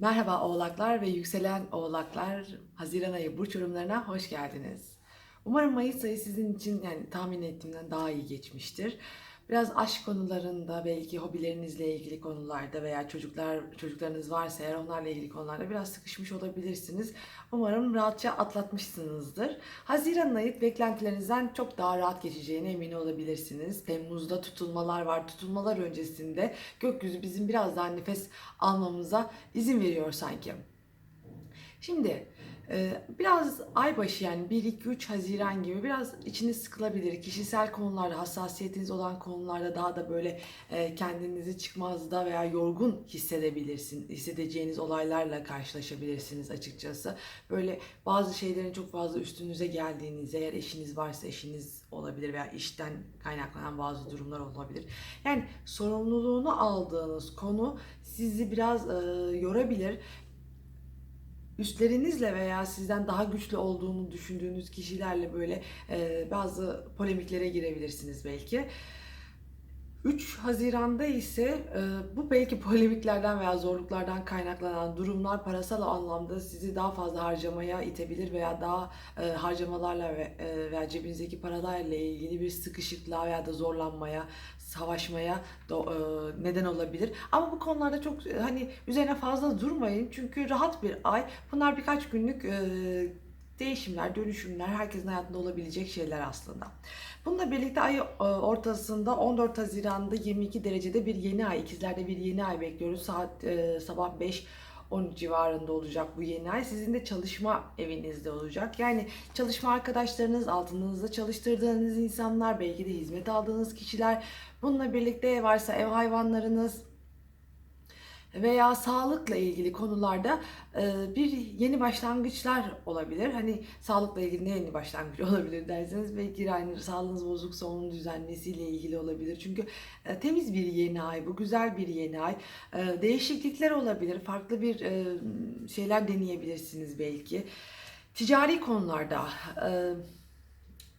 Merhaba oğlaklar ve yükselen oğlaklar Haziran ayı burç yorumlarına hoş geldiniz. Umarım Mayıs ayı sizin için yani tahmin ettiğimden daha iyi geçmiştir. Biraz aşk konularında belki hobilerinizle ilgili konularda veya çocuklar çocuklarınız varsa eğer onlarla ilgili konularda biraz sıkışmış olabilirsiniz. Umarım rahatça atlatmışsınızdır. Haziran ayı beklentilerinizden çok daha rahat geçeceğine emin olabilirsiniz. Temmuz'da tutulmalar var. Tutulmalar öncesinde gökyüzü bizim biraz daha nefes almamıza izin veriyor sanki. Şimdi biraz aybaşı yani 1-2-3 Haziran gibi biraz içiniz sıkılabilir. Kişisel konularda, hassasiyetiniz olan konularda daha da böyle e, kendinizi çıkmazda veya yorgun hissedebilirsin, hissedeceğiniz olaylarla karşılaşabilirsiniz açıkçası. Böyle bazı şeylerin çok fazla üstünüze geldiğiniz, eğer eşiniz varsa eşiniz olabilir veya işten kaynaklanan bazı durumlar olabilir. Yani sorumluluğunu aldığınız konu sizi biraz e, yorabilir üstlerinizle veya sizden daha güçlü olduğunu düşündüğünüz kişilerle böyle e, bazı polemiklere girebilirsiniz belki. 3 Haziran'da ise e, bu belki polemiklerden veya zorluklardan kaynaklanan durumlar parasal anlamda sizi daha fazla harcamaya itebilir veya daha e, harcamalarla e, veya cebinizdeki paralarla ilgili bir sıkışıklığa veya da zorlanmaya, savaşmaya neden olabilir. Ama bu konularda çok hani üzerine fazla durmayın çünkü rahat bir ay. Bunlar birkaç günlük değişimler, dönüşümler herkesin hayatında olabilecek şeyler aslında. Bununla birlikte ay e, ortasında 14 Haziran'da 22 derecede bir yeni ay, ikizlerde bir yeni ay bekliyoruz. Saat e, sabah 5 10 civarında olacak bu yeni ay. Sizin de çalışma evinizde olacak. Yani çalışma arkadaşlarınız, altınızda çalıştırdığınız insanlar, belki de hizmet aldığınız kişiler. Bununla birlikte varsa ev hayvanlarınız, veya sağlıkla ilgili konularda e, bir yeni başlangıçlar olabilir. Hani sağlıkla ilgili ne yeni başlangıç olabilir derseniz belki aynı sağlığınız bozuksa onun düzenlesiyle ilgili olabilir. Çünkü e, temiz bir yeni ay bu, güzel bir yeni ay. E, Değişiklikler olabilir, farklı bir şeyler deneyebilirsiniz belki. Ticari konularda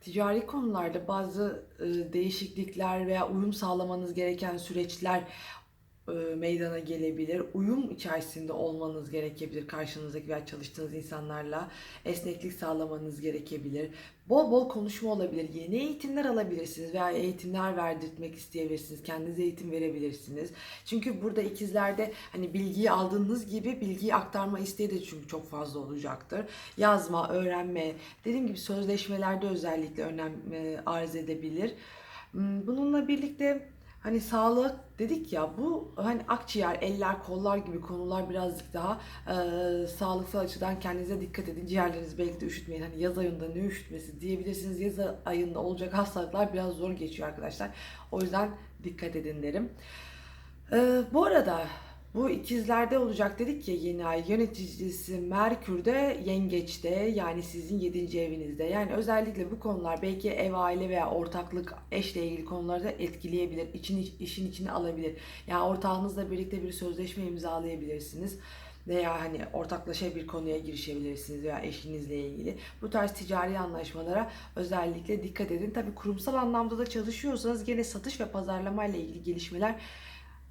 ticari konularda bazı değişiklikler veya uyum sağlamanız gereken süreçler meydana gelebilir. Uyum içerisinde olmanız gerekebilir karşınızdaki veya çalıştığınız insanlarla. Esneklik sağlamanız gerekebilir. Bol bol konuşma olabilir. Yeni eğitimler alabilirsiniz veya eğitimler verdirtmek isteyebilirsiniz. Kendinize eğitim verebilirsiniz. Çünkü burada ikizlerde hani bilgiyi aldığınız gibi bilgiyi aktarma isteği de çünkü çok fazla olacaktır. Yazma, öğrenme, dediğim gibi sözleşmelerde özellikle önem e, arz edebilir. Hmm, Bununla birlikte Hani sağlık dedik ya bu hani akciğer, eller, kollar gibi konular birazcık daha e, sağlıksal açıdan kendinize dikkat edin. Ciğerlerinizi belki de üşütmeyin. Hani yaz ayında ne üşütmesi diyebilirsiniz. Yaz ayında olacak hastalıklar biraz zor geçiyor arkadaşlar. O yüzden dikkat edin derim. E, bu arada bu ikizlerde olacak dedik ya yeni ay yöneticisi Merkür'de yengeçte yani sizin 7. evinizde. Yani özellikle bu konular belki ev aile veya ortaklık eşle ilgili konularda etkileyebilir. İçin, işin içine alabilir. Yani ortağınızla birlikte bir sözleşme imzalayabilirsiniz veya hani ortaklaşa bir konuya girişebilirsiniz veya eşinizle ilgili. Bu tarz ticari anlaşmalara özellikle dikkat edin. Tabii kurumsal anlamda da çalışıyorsanız gene satış ve pazarlama ile ilgili gelişmeler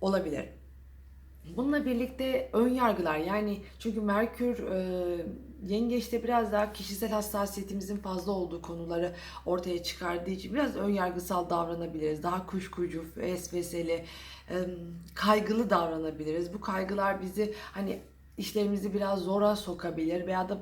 olabilir. Bununla birlikte ön yargılar yani çünkü Merkür e, yengeçte biraz daha kişisel hassasiyetimizin fazla olduğu konuları ortaya çıkardığı için biraz ön yargısal davranabiliriz. Daha kuşkucu, vesveseli, e, kaygılı davranabiliriz. Bu kaygılar bizi hani işlerimizi biraz zora sokabilir veya da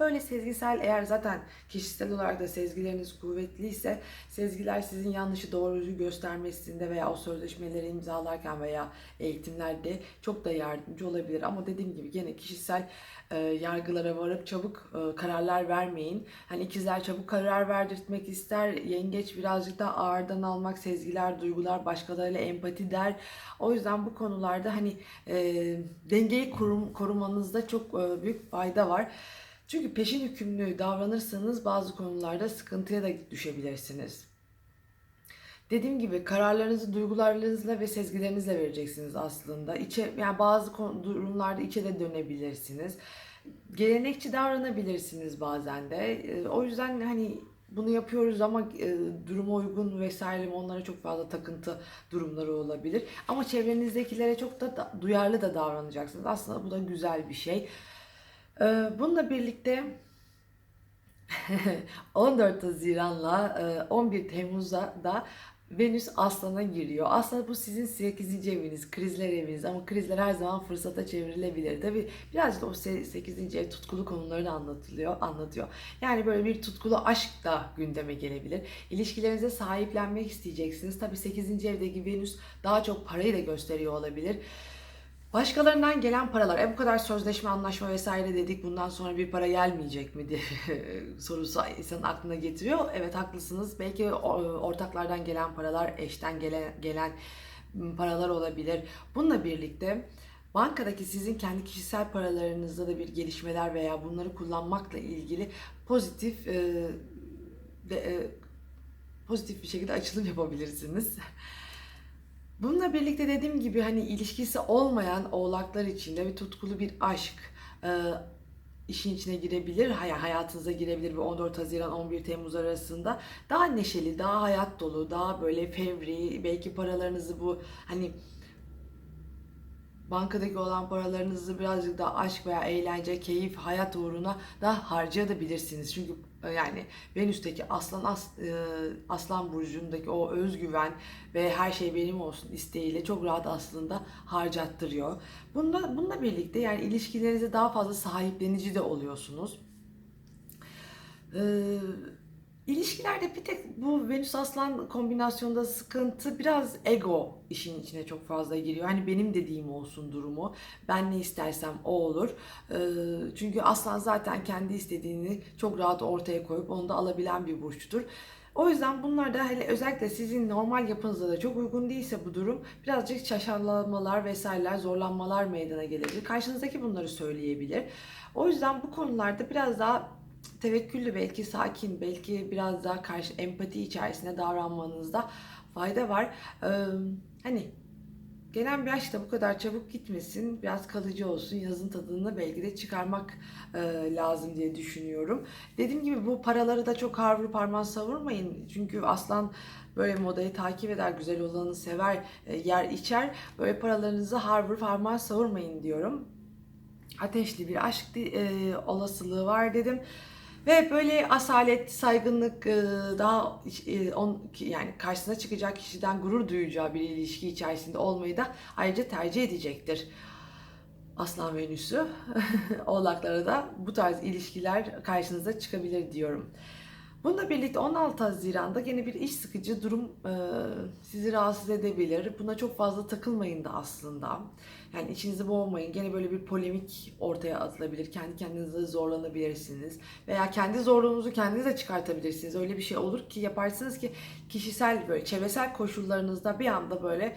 Böyle sezgisel eğer zaten kişisel olarak da sezgileriniz kuvvetliyse sezgiler sizin yanlışı doğruyu göstermesinde veya o sözleşmeleri imzalarken veya eğitimlerde çok da yardımcı olabilir. Ama dediğim gibi gene kişisel e, yargılara varıp çabuk e, kararlar vermeyin. Hani ikizler çabuk karar verdirtmek ister. Yengeç birazcık da ağırdan almak, sezgiler, duygular, başkalarıyla empati der. O yüzden bu konularda hani e, dengeyi korum, korumanızda çok e, büyük fayda var. Çünkü peşin hükümlü davranırsanız bazı konularda sıkıntıya da düşebilirsiniz. Dediğim gibi kararlarınızı duygularınızla ve sezgilerinizle vereceksiniz aslında. İçe, yani bazı durumlarda içe de dönebilirsiniz. Gelenekçi davranabilirsiniz bazen de. Ee, o yüzden hani bunu yapıyoruz ama e, duruma uygun vesaire mi onlara çok fazla takıntı durumları olabilir. Ama çevrenizdekilere çok da, da duyarlı da davranacaksınız. Aslında bu da güzel bir şey. E, bununla birlikte 14 Haziran'la e, 11 Temmuz'da da Venüs Aslan'a giriyor. Aslında bu sizin 8. eviniz, krizler eviniz ama krizler her zaman fırsata çevrilebilir. Tabi birazcık da o 8. ev tutkulu konularını anlatılıyor, anlatıyor. Yani böyle bir tutkulu aşk da gündeme gelebilir. İlişkilerinize sahiplenmek isteyeceksiniz. Tabi 8. evdeki Venüs daha çok parayı da gösteriyor olabilir. Başkalarından gelen paralar, e bu kadar sözleşme, anlaşma vesaire dedik bundan sonra bir para gelmeyecek mi diye sorusu insanın aklına getiriyor. Evet haklısınız. Belki ortaklardan gelen paralar, eşten gelen, gelen paralar olabilir. Bununla birlikte bankadaki sizin kendi kişisel paralarınızda da bir gelişmeler veya bunları kullanmakla ilgili pozitif e, e, pozitif bir şekilde açılım yapabilirsiniz. Bununla birlikte dediğim gibi hani ilişkisi olmayan oğlaklar için de bir tutkulu bir aşk e, işin içine girebilir. Hay hayatınıza girebilir bu 14 Haziran 11 Temmuz arasında. Daha neşeli, daha hayat dolu, daha böyle fevri, belki paralarınızı bu hani bankadaki olan paralarınızı birazcık daha aşk veya eğlence, keyif, hayat uğruna da harcayabilirsiniz. Çünkü e, yani Venüs'teki Aslan As, e, Aslan burcundaki o özgüven ve her şey benim olsun isteğiyle çok rahat aslında harcattırıyor. Bununla, bununla birlikte yani ilişkilerinize daha fazla sahiplenici de oluyorsunuz. Ee, İlişkilerde bir tek bu Venüs Aslan kombinasyonda sıkıntı biraz ego işin içine çok fazla giriyor. Hani benim dediğim olsun durumu. Ben ne istersem o olur. Ee, çünkü Aslan zaten kendi istediğini çok rahat ortaya koyup onu da alabilen bir burçtur. O yüzden bunlar da hele özellikle sizin normal yapınıza da çok uygun değilse bu durum birazcık şaşarlanmalar vesaireler, zorlanmalar meydana gelebilir. Karşınızdaki bunları söyleyebilir. O yüzden bu konularda biraz daha tevekküllü belki sakin belki biraz daha karşı empati içerisinde davranmanızda fayda var. Ee, hani gelen bir aşk bu kadar çabuk gitmesin, biraz kalıcı olsun, yazın tadını belki de çıkarmak e, lazım diye düşünüyorum. Dediğim gibi bu paraları da çok harvur parmağı savurmayın. Çünkü aslan böyle modayı takip eder, güzel olanı sever, yer içer. Böyle paralarınızı harvur parmağı savurmayın diyorum. Ateşli bir aşk e, olasılığı var dedim. Ve böyle asalet, saygınlık e, daha e, on, yani karşısına çıkacak kişiden gurur duyacağı bir ilişki içerisinde olmayı da ayrıca tercih edecektir. Aslan Venüs'ü oğlaklara da bu tarz ilişkiler karşınıza çıkabilir diyorum. Bununla birlikte 16 Haziran'da yine bir iş sıkıcı durum e, sizi rahatsız edebilir. Buna çok fazla takılmayın da aslında. Yani içinizi boğmayın. Gene böyle bir polemik ortaya atılabilir. Kendi kendinize zorlanabilirsiniz. Veya kendi zorluğunuzu kendiniz de çıkartabilirsiniz. Öyle bir şey olur ki yaparsınız ki kişisel böyle çevresel koşullarınızda bir anda böyle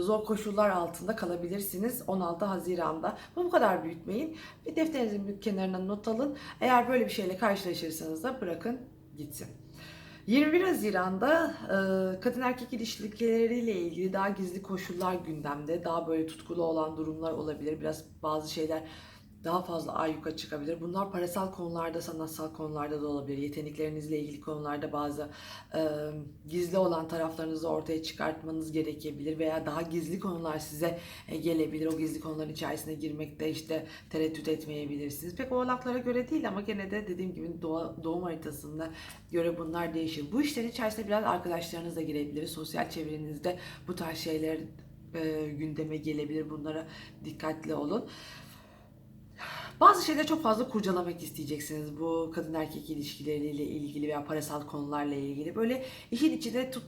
zor koşullar altında kalabilirsiniz 16 Haziran'da. Bu kadar büyütmeyin. Bir defterinizin bir kenarına not alın. Eğer böyle bir şeyle karşılaşırsanız da bırakın gitsin. 21 Haziran'da e, kadın erkek ilişkileriyle ilgili daha gizli koşullar gündemde. Daha böyle tutkulu olan durumlar olabilir. Biraz bazı şeyler daha fazla ayyuka çıkabilir. Bunlar parasal konularda, sanatsal konularda da olabilir. Yeteneklerinizle ilgili konularda bazı e, gizli olan taraflarınızı ortaya çıkartmanız gerekebilir veya daha gizli konular size e, gelebilir. O gizli konuların içerisine girmekte işte tereddüt etmeyebilirsiniz. Pek oğlaklara göre değil ama gene de dediğim gibi doğa, doğum haritasında göre bunlar değişir. Bu işlerin içerisinde biraz arkadaşlarınız da girebilir. Sosyal çevrenizde bu tarz şeyler e, gündeme gelebilir. Bunlara dikkatli olun. Bazı şeyleri çok fazla kurcalamak isteyeceksiniz bu kadın erkek ilişkileriyle ilgili veya parasal konularla ilgili. Böyle işin içine tut,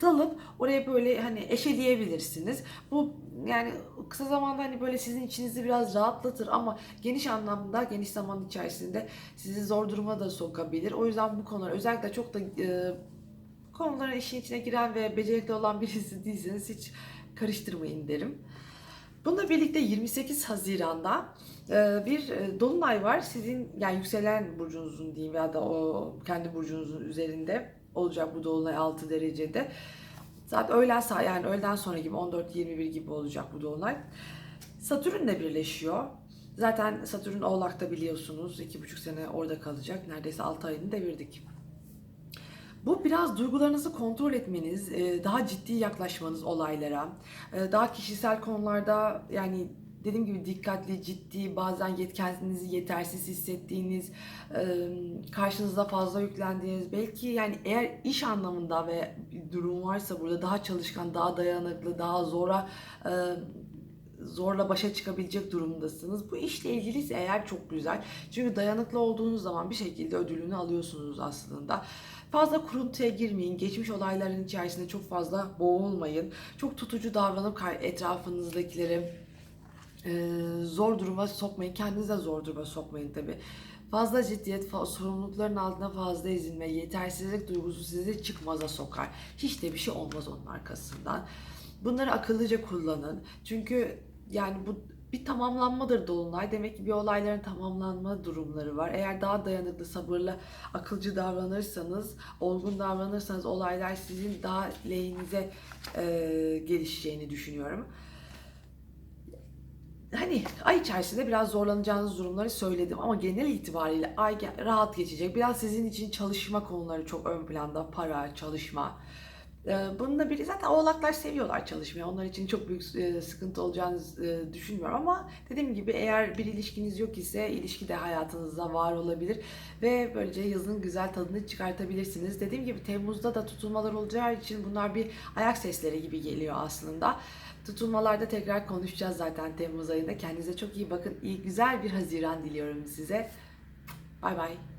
dalıp oraya böyle hani eşeleyebilirsiniz. Bu yani kısa zamanda hani böyle sizin içinizi biraz rahatlatır ama geniş anlamda geniş zaman içerisinde sizi zor duruma da sokabilir. O yüzden bu konular özellikle çok da e, konuların işin içine giren ve becerikli olan birisi değilseniz hiç karıştırmayın derim. Bununla birlikte 28 Haziran'da e, bir e, dolunay var. Sizin yani yükselen burcunuzun diyeyim ya da o kendi burcunuzun üzerinde olacak bu dolunay 6 derecede. Zaten öğlen saat yani öğleden sonra gibi 14-21 gibi olacak bu dolunay. Satürn'le birleşiyor. Zaten Satürn Oğlak'ta biliyorsunuz 2,5 sene orada kalacak. Neredeyse 6 ayını devirdik. Bu biraz duygularınızı kontrol etmeniz, e, daha ciddi yaklaşmanız olaylara, e, daha kişisel konularda yani dediğim gibi dikkatli, ciddi, bazen yet kendinizi yetersiz hissettiğiniz, e, karşınıza fazla yüklendiğiniz, belki yani eğer iş anlamında ve durum varsa burada daha çalışkan, daha dayanıklı, daha zora zorla başa çıkabilecek durumdasınız. Bu işle ilgiliyse eğer çok güzel. Çünkü dayanıklı olduğunuz zaman bir şekilde ödülünü alıyorsunuz aslında. Fazla kuruntuya girmeyin. Geçmiş olayların içerisinde çok fazla boğulmayın. Çok tutucu davranıp etrafınızdakileri e, zor duruma sokmayın. Kendinizi de zor duruma sokmayın tabii. Fazla ciddiyet, sorumlulukların altına fazla ezilme, yetersizlik duygusu sizi çıkmaza sokar. Hiç de bir şey olmaz onun arkasından. Bunları akıllıca kullanın. Çünkü yani bu bir tamamlanmadır dolunay. Demek ki bir olayların tamamlanma durumları var. Eğer daha dayanıklı, sabırlı, akılcı davranırsanız, olgun davranırsanız olaylar sizin daha lehinize e, gelişeceğini düşünüyorum. Hani ay içerisinde biraz zorlanacağınız durumları söyledim ama genel itibariyle ay rahat geçecek. Biraz sizin için çalışma konuları çok ön planda. Para, çalışma. Ee, Bununla biri zaten oğlaklar seviyorlar çalışmayı. Onlar için çok büyük sıkıntı olacağını düşünmüyorum ama dediğim gibi eğer bir ilişkiniz yok ise ilişki de hayatınızda var olabilir ve böylece yazın güzel tadını çıkartabilirsiniz. Dediğim gibi Temmuz'da da tutulmalar olacağı için bunlar bir ayak sesleri gibi geliyor aslında. Tutulmalarda tekrar konuşacağız zaten Temmuz ayında. Kendinize çok iyi bakın. İyi güzel bir Haziran diliyorum size. Bay bay.